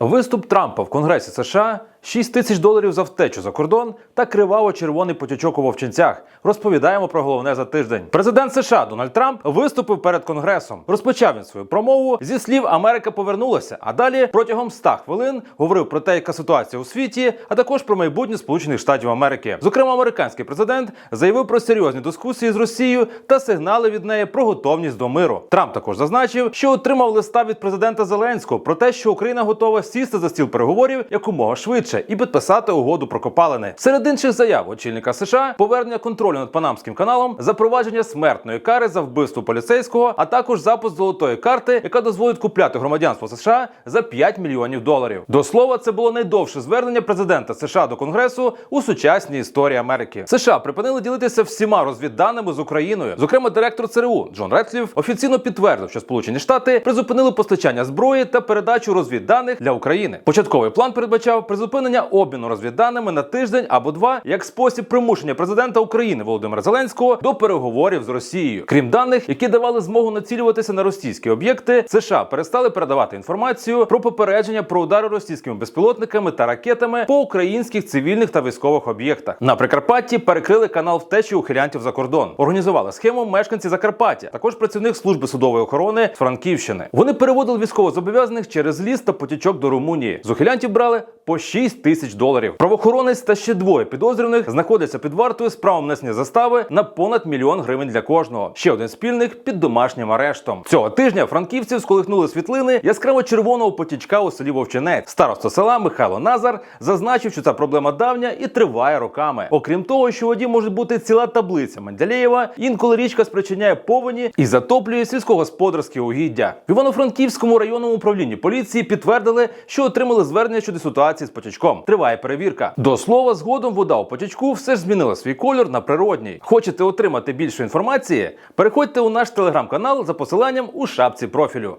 Виступ Трампа в Конгресі США, 6 тисяч доларів за втечу за кордон та криваво-червоний потічок у вовчинцях. Розповідаємо про головне за тиждень. Президент США Дональд Трамп виступив перед Конгресом. Розпочав він свою промову зі слів Америка повернулася. А далі протягом 100 хвилин говорив про те, яка ситуація у світі, а також про майбутнє Сполучених Штатів Америки. Зокрема, американський президент заявив про серйозні дискусії з Росією та сигнали від неї про готовність до миру. Трамп також зазначив, що отримав листа від президента Зеленського про те, що Україна готова сісти за стіл переговорів якомога швидше і підписати угоду про копалини. Серед інших заяв очільника США повернення контролю над Панамським каналом, запровадження смертної кари за вбивство поліцейського, а також запуск золотої карти, яка дозволить купляти громадянство США за 5 мільйонів доларів. До слова, це було найдовше звернення президента США до Конгресу у сучасній історії Америки. США припинили ділитися всіма розвідданими з Україною. Зокрема, директор ЦРУ Джон Реткліф офіційно підтвердив, що Сполучені Штати призупинили постачання зброї та передачу розвідданих для України. Початковий план передбачав призупинення обміну розвідданими на тиждень або два як спосіб примушення президента України Володимира Зеленського до переговорів з Росією. Крім даних, які давали змогу націлюватися на російські об'єкти, США перестали передавати інформацію про попередження про удари російськими безпілотниками та ракетами по українських цивільних та військових об'єктах. На Прикарпатті перекрили канал втечі ухилянтів за кордон. Організували схему мешканці Закарпаття, також працівник служби судової охорони з Франківщини. Вони переводили військовозобов'язаних через ліс та потічок до Румунії. З ухилянтів брали по 6 тисяч доларів. Правоохоронець та ще двоє підозрюваних знаходяться під вартою з правом внесення застави на понад мільйон гривень для кожного. Ще один спільник під домашнім арештом. Цього тижня франківців сколихнули світлини яскраво червоного потічка у селі Вовчинець. Староста села Михайло Назар зазначив, що ця проблема давня і триває роками. Окрім того, що воді може бути ціла таблиця Менделєєва, інколи річка спричиняє повені і затоплює сільськогосподарські угіддя. В Івано-Франківському районному управлінні поліції підтвердили, що отримали звернення щодо ситуації з потічком. Триває перевірка. До слова, згодом вода у потічку все ж змінила свій колір на природній. Хочете отримати більше інформації? Переходьте у наш телеграм-канал за посиланням у шапці профілю.